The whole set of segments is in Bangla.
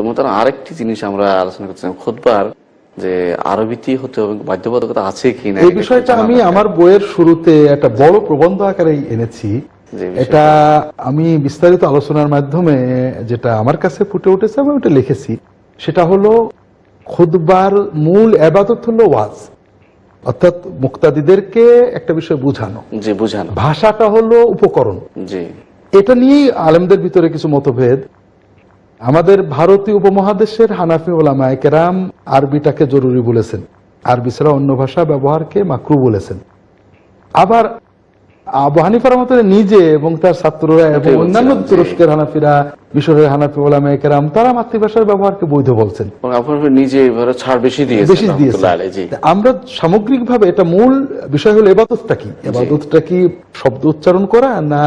তো মতো আরেকটি জিনিস আমরা আলোচনা করছিলাম খুদবার যে আরবিতেই হতে হবে বাধ্যবাধকতা আছে কি না? এই বিষয়টা আমি আমার বইয়ের শুরুতে একটা বড় প্রবন্ধ আকারে এনেছি। এটা আমি বিস্তারিত আলোচনার মাধ্যমে যেটা আমার কাছে ফুটে উঠেছে আমি ওটা লিখেছি সেটা হলো খুদবার মূল আবাদত হলো ওয়াজ। অর্থাৎ মুক্তাদিদেরকে একটা বিষয় বোঝানো। জি বুঝানো। ভাষাটা হলো উপকরণ। জি। এটা নিয়েই আলেমদের ভিতরে কিছু মতভেদ। আমাদের ভারতীয় উপমহাদেশের হানাফি ওলামায় কেরাম আরবিটাকে জরুরি বলেছেন। আরবি ছাড়া অন্য ভাষা ব্যবহারকে মাকরু বলেছেন। আবার আবু হানিফার মতো নিজে এবং তার ছাত্ররা এবং অন্যান্য তুরস্কের হানাফিরা মিশরের হানাফি ওলামায় কেরাম তারা মাতৃভাষার ব্যবহারকে বৈধ বলছেন। নিজে ছাড় বেশি বেশি দিয়েছে আমরা সামগ্রিকভাবে এটা মূল বিষয় হলো এবাদতটা কি? এবাদতটা কি শব্দ উচ্চারণ করা না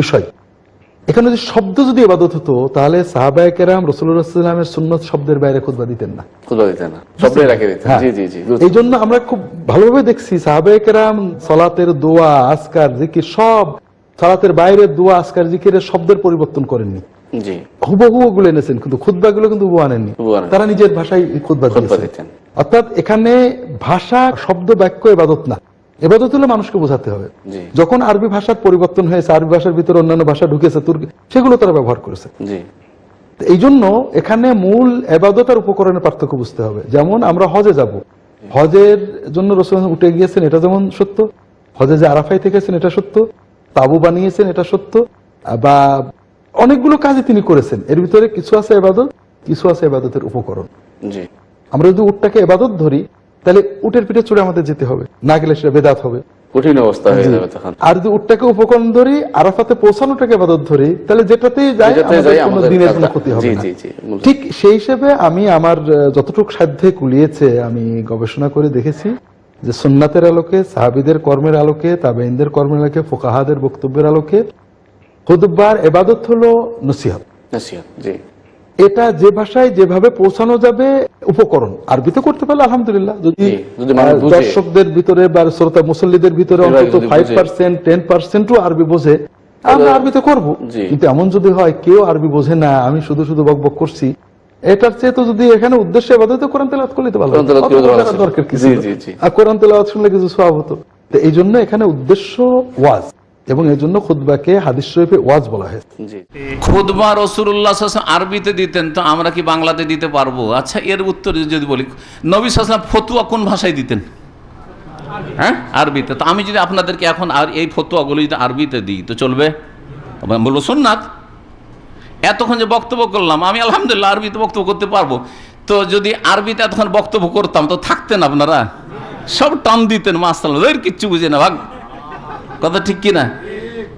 বিষয়? এখানে যদি শব্দ যদি এবাদত হতো তাহলে সাহাবায়ে কেরাম রসুল্লাহামের সুন্নত শব্দের বাইরে খুদবা দিতেন না। খুদবা রাখে হ্যাঁ। এই জন্য আমরা খুব ভালোভাবে দেখছি সাহাবায়ে কেরাম সলাতের দোয়া আসকার জিকির সব সলাতের বাইরের দোয়া আসকার জিকিরের শব্দের পরিবর্তন করেননি। হুবহু ওগুলো এনেছেন কিন্তু খুদ্া গুলো কিন্তু হুবহু আনেননি। তারা নিজের ভাষায় খুদ্া দিয়েছেন। অর্থাৎ এখানে ভাষা শব্দ বাক্য এবাদত না। এবাদত হলে মানুষকে বোঝাতে হবে। যখন আরবি ভাষার পরিবর্তন হয়েছে আরবি ভাষার ভিতরে অন্যান্য ভাষা ঢুকেছে তুর্কি সেগুলো তারা ব্যবহার করেছে। এই জন্য এখানে মূল এবাদত আর উপকরণের পার্থক্য বুঝতে হবে। যেমন আমরা হজে যাব। হজের জন্য রসুল উঠে গিয়েছেন এটা যেমন সত্য। হজে যে আরাফাই থেকেছেন এটা সত্য। তাবু বানিয়েছেন এটা সত্য। বা অনেকগুলো কাজই তিনি করেছেন। এর ভিতরে কিছু আছে এবাদত কিছু আছে এবাদতের উপকরণ। আমরা যদি উটটাকে এবাদত ধরি তাহলে উটের পিঠে চড়ে আমাদের যেতে হবে। না গেলে সেটা বেদাত হবে। কঠিন অবস্থা হয়ে যাবে তখন। আর যদি উটটাকে উপকরণ ধরি আরাফাতে পৌঁছানোটাকে এবাদত ধরি তাহলে যেটাতেই যাই কোনো দিনের কোনো ক্ষতি হবে না। ঠিক সেই হিসেবে আমি আমার যতটুকু সাধ্যে কুলিয়েছে আমি গবেষণা করে দেখেছি যে সুন্নাতের আলোকে সাহাবিদের কর্মের আলোকে তাবেইনদের কর্মের আলোকে ফোকাহাদের বক্তব্যের আলোকে খুদবার এবাদত হলো নসিহত। নসিহত জি। এটা যে ভাষায় যেভাবে পৌঁছানো যাবে উপকরণ। আরবিতে করতে পারলে আলহামদুলিল্লাহ। যদি। দর্শকদের ভিতরে বা শ্রোতা মুসল্লিদের ভিতরে অন্তত ফাইভ পার্সেন্ট টেন পার্সেন্টও আরবি বোঝে আমরা আরবিতে করব। কিন্তু এমন যদি হয় কেউ আরবি বোঝে না আমি শুধু শুধু বক বক করছি। এটার চেয়ে তো যদি এখানে উদ্দেশ্যে এবাদত কোরআন তেলাওয়াত করলে তো ভালো। দরকার। আর কোরআন তেলাওয়াত শুনলে কিছু সব হতো। তো এই জন্য এখানে উদ্দেশ্য ওয়াজ। এবং এই জন্য খুদবাকে হাদিস শরীফে ওয়াজ বলা হয়েছে। জি। খুদবা রসুল্লাহ আরবিতে দিতেন তো আমরা কি বাংলাতে দিতে পারব? আচ্ছা এর উত্তর যদি বলি নবী সাসলাম ফতুয়া কোন ভাষায় দিতেন? হ্যাঁ? আরবিতে। তো আমি যদি আপনাদেরকে এখন আর এই ফতুয়াগুলো যদি আরবিতে দিই তো চলবে? বলব সোননাথ এতক্ষণ যে বক্তব্য করলাম আমি আলহামদুলিল্লাহ আরবিতে বক্তব্য করতে পারব। তো যদি আরবিতে এতক্ষণ বক্তব্য করতাম তো থাকতেন আপনারা? সব টান দিতেন মাস্তাল ওদের কিচ্ছু বুঝে না ভাগ। কথা ঠিক কি না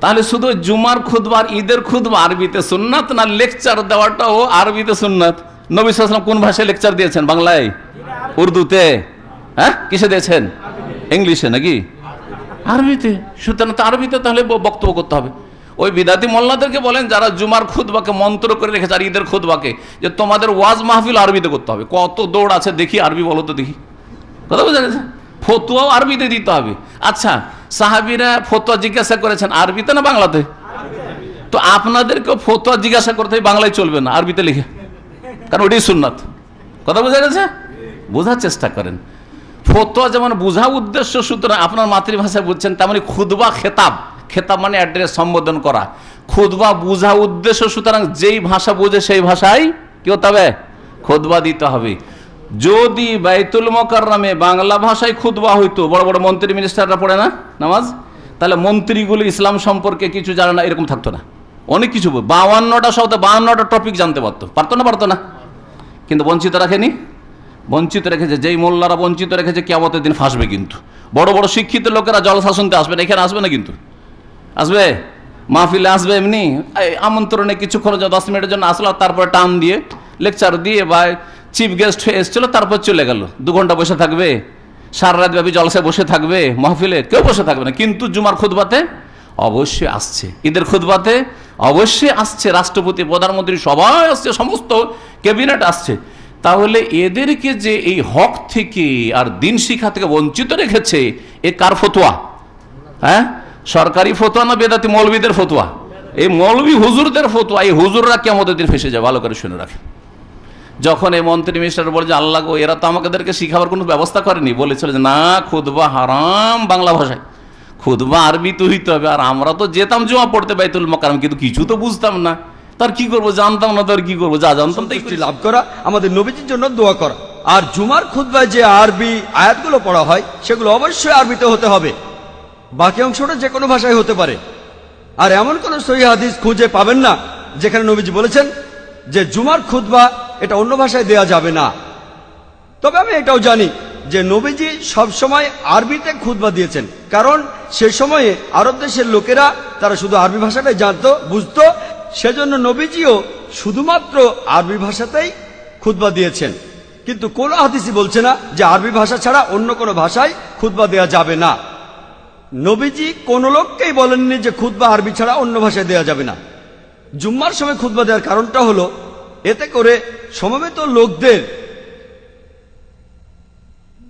তাহলে শুধু জুমার খুদবার ঈদের খুদবা আরবিতে সুন্নাত না লেকচার দেওয়াটাও আরবিতে সুন্নাত? নবী সাল্লাম কোন ভাষায় লেকচার দিয়েছেন? বাংলায়? উর্দুতে? হ্যাঁ? কিসে দিয়েছেন? ইংলিশে নাকি? আরবিতে। সুতরাং তো আরবিতে তাহলে বক্তব্য করতে হবে। ওই বিদাতি মোল্লাদেরকে বলেন, যারা জুমার খুদবাকে মন্ত্র করে রেখেছে আর ঈদের খুদবাকে যে তোমাদের ওয়াজ মাহফিল আরবিতে করতে হবে। কত দৌড় আছে দেখি, আরবি বলো তো দেখি। কথা বোঝা গেছে? ফতুয়াও আরবিতে দিতে হবে। আচ্ছা সাহাবিরা ফতুয়া জিজ্ঞাসা করেছেন, আরবিতে না বাংলাতে? তো আপনাদেরকে ফতুয়া জিজ্ঞাসা করতে বাংলায় চলবে না, আরবিতে লিখে। কারণ ওটাই সুন্নাত। কথা বোঝা গেছে? বোঝার চেষ্টা করেন। ফতোয়া যেমন বোঝা উদ্দেশ্য, সুতরাং আপনার মাতৃভাষায় বুঝছেন, তেমনি খুদবা খেতাব। খেতাব মানে অ্যাড্রেস সম্বোধন করা। খুদবা বোঝা উদ্দেশ্য, সুতরাং যেই ভাষা বোঝে সেই ভাষায় কি হতে হবে? খুদবা দিতে হবে। যদি বাইতুল মকাররামে বাংলা ভাষায় খুদবা হইতো, বড় বড় মন্ত্রী মিনিস্টাররা পড়ে না নামাজ? তাহলে মন্ত্রীগুলো ইসলাম সম্পর্কে কিছু জানে না, এরকম থাকতো না। অনেক কিছু বাউান্নটা সপ্তাহে বাউান্নটা টপিক জানতে পারতো। পারতো না পারতো না। কিন্তু বঞ্চিত রাখেনি। বঞ্চিত রেখেছে, যেই মোল্লারা বঞ্চিত রেখেছে কেমতের দিন ফাঁসবে কিন্তু। বড় বড় শিক্ষিত লোকেরা জলসা শুনতে আসবে না, এখানে আসবে না কিন্তু। আসবে? মাহফিলে আসবে এমনি। আমন্ত্রণে কিছুক্ষণ দশ মিনিটের জন্য আসলো, তারপরে টান দিয়ে লেকচার দিয়ে বা চিফ গেস্ট হয়ে এসেছিল, তারপর চলে গেল। দু ঘণ্টা বসে থাকবে, সারা রাত ব্যাপী জলসায় বসে থাকবে, মাহফিলে কেউ বসে থাকবে না। কিন্তু জুমার খুদবাতে অবশ্যই আসছে। ঈদের খুদবাতে অবশ্যই আসছে রাষ্ট্রপতি, প্রধানমন্ত্রী, সবাই আসছে, সমস্ত ক্যাবিনেট আসছে। তাহলে এদেরকে যে এই হক থেকে আর দিন শিক্ষা থেকে বঞ্চিত রেখেছে, এ কার ফতোয়া? হ্যাঁ? সরকারি ফতোয়া না বেদাতি মৌলবীদের ফতোয়া? এই মৌলবী হুজুরদের ফতোয়া, এই হুজুররা কেমন দিন ফেসে যায়, ভালো করে শুনে রাখে যখন এই মন্ত্রী মিনিস্টার বলে যে আল্লাহ গো এরা তো আমাদেরকে শিখাবার কোনো ব্যবস্থা করেনি। বলেছিল যে না খুদবা হারাম বাংলা ভাষায়। খুদবা আরবি তো হইতে হবে আর আমরা তো যেতাম জমা পড়তে বাইতুল মকারম কিন্তু কিছু তো বুঝতাম না। তার কি করব? জানতাম না তার কি করব? যা জানতাম তাই লাভ করা আমাদের নবীজির জন্য দোয়া করা। আর জুমার খুতবায় যে আরবি আয়াতগুলো পড়া হয় সেগুলো অবশ্যই আরবিতে হতে হবে। বাকি অংশটা যে কোনো ভাষায় হতে পারে। আর এমন কোন সহি হাদিস খুঁজে পাবেন না যেখানে নবীজি বলেছেন যে জুমার খুতবা এটা অন্য ভাষায় দেয়া যাবে না। তবে আমি এটাও জানি যে নবীজি সবসময় আরবিতে খুতবা দিয়েছেন। কারণ সে সময়ে আরব দেশের লোকেরা তারা শুধু আরবি ভাষাটাই জানতো, বুঝতো, সেজন্য নবীজিও শুধুমাত্র আরবি ভাষাতেই খুতবা দিয়েছেন। কিন্তু কোন হাদিসই বলছে না যে আরবি ভাষা ছাড়া অন্য কোনো ভাষায় খুতবা দেওয়া যাবে না। নবীজি কোন লোককেই বলেননি যে খুতবা আরবি ছাড়া অন্য ভাষায় দেওয়া যাবে না। জুম্মার সময় খুতবা দেওয়ার কারণটা হলো, এতে করে সমবেত লোকদের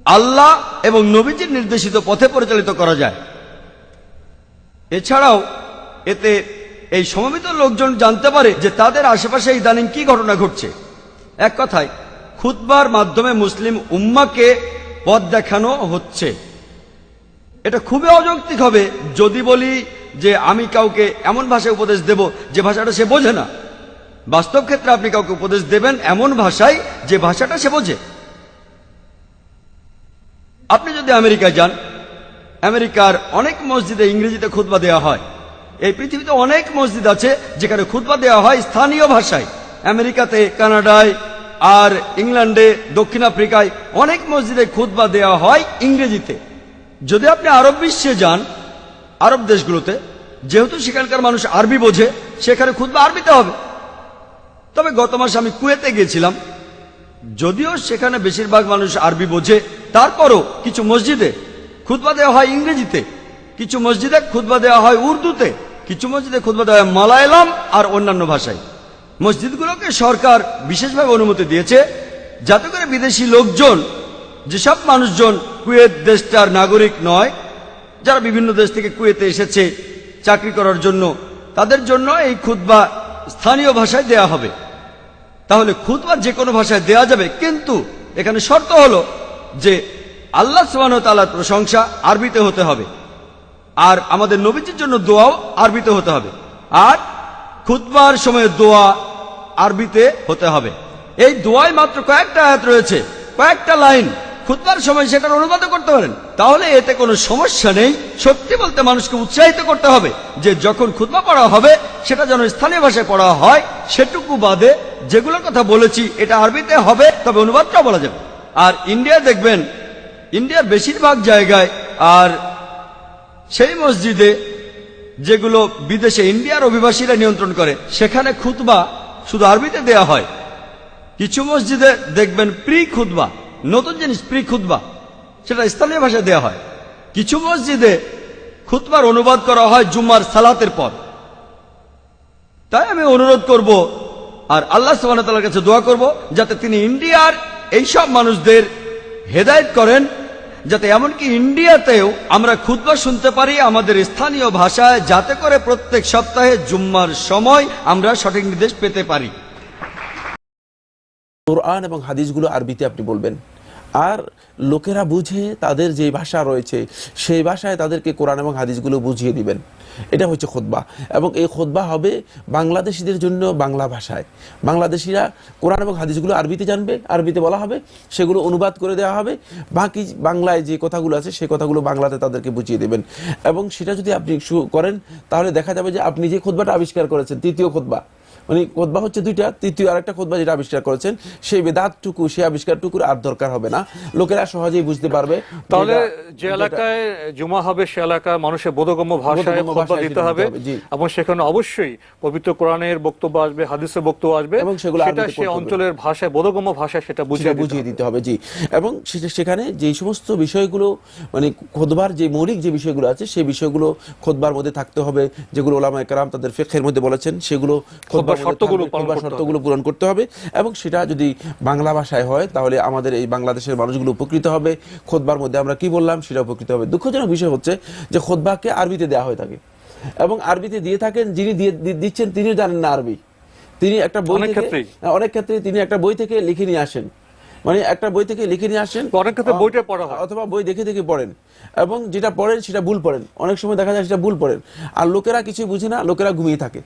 আল্লাহ এবং নবীজির নির্দেশিত পথে পরিচালিত করা যায়। এছাড়াও এতে এই সমবেত লোকজন জানতে পারে যে তাদের আশেপাশে ইদানিং কি ঘটনা ঘটছে। এক কথায়, খুতবার মাধ্যমে মুসলিম উম্মাকে পথ দেখানো হচ্ছে। এটা খুবই অযৌক্তিক হবে যদি বলি যে আমি কাউকে এমন ভাষায় উপদেশ দেব যে ভাষাটা সে বোঝে না। বাস্তব ক্ষেত্রে আপনি কাউকে উপদেশ দেবেন এমন ভাষায় যে ভাষাটা সে বোঝে। আপনি যদি আমেরিকায় যান, আমেরিকার অনেক মসজিদে ইংরেজিতে খুতবা দেওয়া হয়। এই পৃথিবীতে অনেক মসজিদ আছে যেখানে খুতবা দেওয়া হয় স্থানীয় ভাষায়। আমেরিকাতে, কানাডায় আর ইংল্যান্ডে, দক্ষিণ আফ্রিকায় অনেক মসজিদে খুতবা দেওয়া হয় ইংরেজিতে। যদি আপনি আরব বিশ্বে যান, আরব দেশগুলোতে, যেহেতু সেখানকার মানুষ আরবি বোঝে, সেখানে খুতবা আরবিতে হবে। তবে গত মাসে আমি কুয়েতে গিয়েছিলাম। যদিও সেখানে বেশিরভাগ মানুষ আরবি বোঝে, তারপরও কিছু মসজিদে খুতবা দেওয়া হয় ইংরেজিতে, কিছু মসজিদে খুতবা দেওয়া হয় উর্দুতে, কিছু মসজিদে খুতবা দেওয়া হয় মালায়ালাম আর অন্যান্য ভাষায়। মসজিদগুলোকে সরকার বিশেষভাবে অনুমতি দিয়েছে, যাতে করে বিদেশি লোকজন, যেসব মানুষজন কুয়েত দেশটার নাগরিক নয়, যারা বিভিন্ন দেশ থেকে কুয়েতে এসেছে চাকরি করার জন্য, তাদের জন্য এই খুতবা স্থানীয় ভাষায় দেয়া হবে। তাহলে খুতবা যে কোনো ভাষায় দেয়া যাবে, কিন্তু এখানে শর্ত হলো যে আল্লাহ সুবাহতালার প্রশংসা আরবিতে হতে হবে। আর আমাদের নবীজির জন্য দোয়াও আরবিতে হতে হবে। আর খুতবার সময় দোয়া আরবিতে হতে হবে। এই দোয়ায় মাত্র কয়েকটা আয়াত রয়েছে, কয়েকটা লাইন। খুতবার সময় সেটার অনুবাদ করতে পারেন। তাহলে এতে কোনো সমস্যা নেই। সত্যি বলতে মানুষকে উৎসাহিত করতে হবে যে যখন খুতবা পড়া হবে, সেটা যেন স্থানীয় ভাষায় পড়া হয়, সেটুকু বাদে যেগুলোর কথা বলেছি, এটা আরবিতে হবে, তবে অনুবাদটাও বলা যাবে। আর ইন্ডিয়া দেখবেন, ইন্ডিয়ার বেশিরভাগ জায়গায় আর সেই মসজিদে যেগুলো বিদেশে ইন্ডিয়ার অভিবাসীরা নিয়ন্ত্রণ করে, সেখানে খুতবা শুধু আরবিতে দেয়া হয়। কিছু মসজিদে দেখবেন প্রি খুতবা নতুন জিনিস প্রি খুতবা সেটা স্থানীয় ভাষায় দেওয়া হয়। কিছু মসজিদে খুতবার অনুবাদ করা হয় জুম্মার সালাতের পর। তাই আমি অনুরোধ করব আর আল্লাহ সুবাহতাল্লার কাছে দোয়া করব যাতে তিনি ইন্ডিয়ার এইসব মানুষদের হেদায়েত করেন, যাতে এমনকি ইন্ডিয়াতেও আমরা খুতবা শুনতে পারি, আমাদের স্থানীয় ভাষায়, যাতে করে প্রত্যেক সপ্তাহে জুম্মার সময় আমরা সঠিক নির্দেশ পেতে পারি। কোরআন এবং হাদিসগুলো আরবিতে আপনি বলবেন। আর লোকেরা বুঝে তাদের যে ভাষা রয়েছে, সেই ভাষায় তাদেরকে কোরআন এবং হাদিসগুলো বুঝিয়ে দিবেন। এটা হচ্ছে খোদবা এবং এই খোদবা হবে বাংলাদেশিদের জন্য বাংলা ভাষায়। বাংলাদেশিরা কোরআন এবং হাদিসগুলো আরবিতে জানবে, আরবিতে বলা হবে, সেগুলো অনুবাদ করে দেওয়া হবে। বাকি বাংলায় যে কথাগুলো আছে, সেই কথাগুলো বাংলাতে তাদেরকে বুঝিয়ে দেবেন। এবং সেটা যদি আপনি করেন, তাহলে দেখা যাবে যে আপনি যে খোদবাটা আবিষ্কার করেছেন, তৃতীয় খোদবা মানে খোদবা হচ্ছে দুইটা তৃতীয় আরেকটা খোদবা যেটা আবিষ্কার করেছেন সেই বেদাতটুকু সেই আবিষ্কারটুকুর আর দরকার হবে না। লোকেরা সহজেই বুঝতে পারবে তাহলে যে এলাকায় জুমা হবে সে এলাকায় মানুষের বোধগম্য ভাষায় ভাষায় দিতে হবে। এবং সেখানে অবশ্যই পবিত্র কোরআনের বক্তব্য আসবে হাদিসের বক্তব্য আসবে। এবং সেগুলো সেটা সে অঞ্চলের ভাষায় বোধগম্য ভাষায় সেটা বুঝিয়ে বুঝিয়ে দিতে হবে জি। এবং সেখানে যে সমস্ত বিষয়গুলো মানে খোদবার যে মৌলিক যে বিষয়গুলো আছে সেই বিষয়গুলো খোদবার মধ্যে থাকতে হবে যেগুলো ওলামা একরাম তাদের ফেকের মধ্যে বলেছেন সেগুলো খোদবার শর্তগুলো পূরণ করতে হবে এবং সেটা যদি বাংলা ভাষায় হয় তাহলে আমাদের এই বাংলাদেশের মানুষগুলো উপকৃত হবে। খোদবার মধ্যে আমরা কি বললাম সেটা উপকৃত হবে। দুঃখজনক বিষয় হচ্ছে যে খোদবাকে আরবিতে দেওয়া হয়ে থাকে এবং আরবিতে দিয়ে থাকেন যিনি দিয়ে দিচ্ছেন তিনিও জানেন না আরবি। তিনি একটা বই অনেক থেকে ক্ষেত্রেই। হ্যাঁ, অনেক ক্ষেত্রে তিনি একটা বই থেকে লিখে নিয়ে আসেন। মানে একটা বই থেকে লিখে নিয়ে আসেন। অনেক ক্ষেত্রে বইটা পড়া হয়। অথবা বই দেখে দেখে পড়েন এবং যেটা পড়েন সেটা ভুল পড়েন। অনেক সময় দেখা যায় সেটা ভুল পড়েন। আর লোকেরা কিছু বুঝে না লোকেরা ঘুমিয়ে থাকে।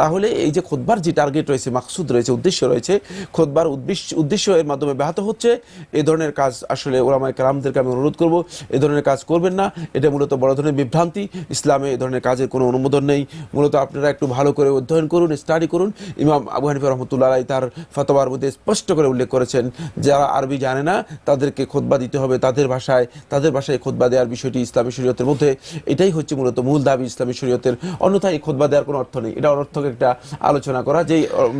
তাহলে এই যে খোদবার যে টার্গেট রয়েছে, মাকসুদ রয়েছে, উদ্দেশ্য রয়েছে, খোদবার উদ্দেশ্য উদ্দেশ্য এর মাধ্যমে ব্যাহত হচ্ছে এই ধরনের কাজ আসলে ওলামায় কালামদেরকে আমি অনুরোধ করব এই ধরনের কাজ করবেন না, এটা মূলত বড় ধরনের বিভ্রান্তি, ইসলামে এই ধরনের কাজের কোনো অনুমোদন নেই, মূলত আপনারা একটু ভালো করে অধ্যয়ন করুন স্টাডি করুন, ইমাম আবু হানিফা রহমতুল্লাহ তার ফতোয়ার মধ্যে স্পষ্ট করে উল্লেখ করেছেন, যারা আরবি জানে না, তাদেরকে খোদবা দিতে হবে তাদের ভাষায় তাদের ভাষায় খোদবা দেওয়ার বিষয়টি ইসলামী শরীয়তের মধ্যে, এটাই হচ্ছে মূলত মূল দাবি ইসলামী শরীয়তের, অন্যথায় খোদবা দেওয়ার কোনো অর্থ নেই, এটা অনর্থক একটা আলোচনা করা যে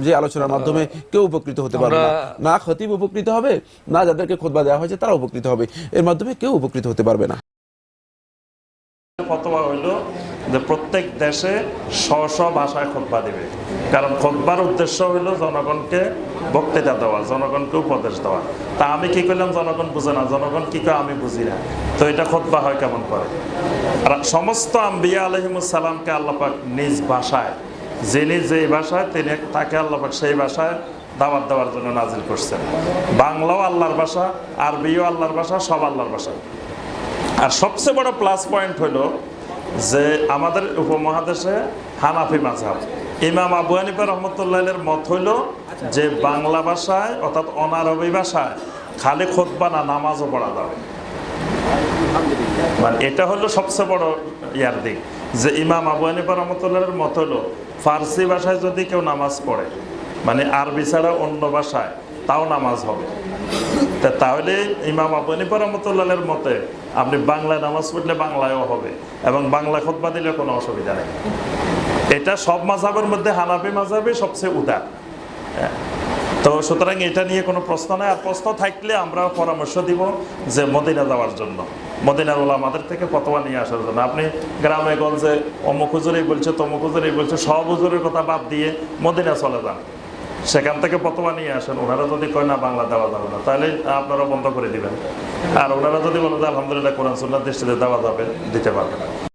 যে আলোচনার মাধ্যমে কেউ উপকৃত হতে পারবে না। না খতিব উপকৃত হবে না যাদেরকে খোদবা দেওয়া হয়েছে তারা উপকৃত হবে। এর মাধ্যমে কেউ উপকৃত হতে পারবে না। ফতোয়া হইল যে প্রত্যেক দেশে স্ব স্ব ভাষায় খোদবা দিবে। কারণ খোদবার উদ্দেশ্য হইল জনগণকে বক্তৃতা দেওয়া জনগণকে উপদেশ দেওয়া। তা আমি কি করলাম? জনগণ বুঝে না। জনগণ কি করে? আমি বুঝি না। তো এটা খোদবা হয় কেমন করে? আর সমস্ত আম্বিয়া আলহিমুসালামকে আল্লাপাক নিজ ভাষায় যিনি যে ভাষায় তিনি তাকে আল্লাপাক সেই ভাষায় দাওয়াত দেওয়ার জন্য নাজিল করছেন। বাংলাও আল্লাহর ভাষা আরবিও আল্লাহর ভাষা সব আল্লাহর ভাষা আর সবচেয়ে বড় প্লাস পয়েন্ট হলো যে আমাদের উপমহাদেশে হানাফি মাঝহাব। ইমাম আবু হানিফা রহমতুল্লাহের মত হইল যে বাংলা ভাষায় অর্থাৎ অনারবি ভাষায় খালি খোদবা না, নামাজও পড়া যাবে মানে এটা হলো সবচেয়ে বড় ইয়ার দিক। যে ইমাম আবু হানিফা রহমতুল্লাহের মত হলো, ফার্সি ভাষায় যদি কেউ নামাজ পড়ে মানে আরবি ছাড়া অন্য ভাষায়, তাও নামাজ হবে। তা তাহলে ইমাম আবু হানিফা রহমতুল্লাহের মতে আপনি বাংলায় নামাজ পড়লে বাংলায়ও হবে এবং বাংলা খোদবা দিলে কোনো অসুবিধা নেই। এটা সব মাঝাবের মধ্যে হানাফি মাঝাবে সবচেয়ে উদার। হ্যাঁ। তো সুতরাং এটা নিয়ে কোনো প্রশ্ন নেই, আর প্রশ্ন থাকলে আমরা পরামর্শ দিব যে মদিনা যাওয়ার জন্য। মদিনা মদিনার ওলামাদের থেকে ফতোয়া নিয়ে আসার জন্য। আপনি গ্রামে, গঞ্জে, অমুক হুজুরেই বলছে, তমুক হুজুরেই বলছে, সব হুজুরের কথা বাদ দিয়ে মদিনা চলে যান। সেখান থেকে ফতোয়া নিয়ে আসেন। ওনারা যদি কয়, না, বাংলা দেওয়া যাবে না, তাহলে আপনারা বন্ধ করে দিবেন। আর ওনারা যদি বলেন আলহামদুলিল্লাহ, কোরআন সুন্নার দৃষ্টিতে দেওয়া যাবে, দিতে পারবেন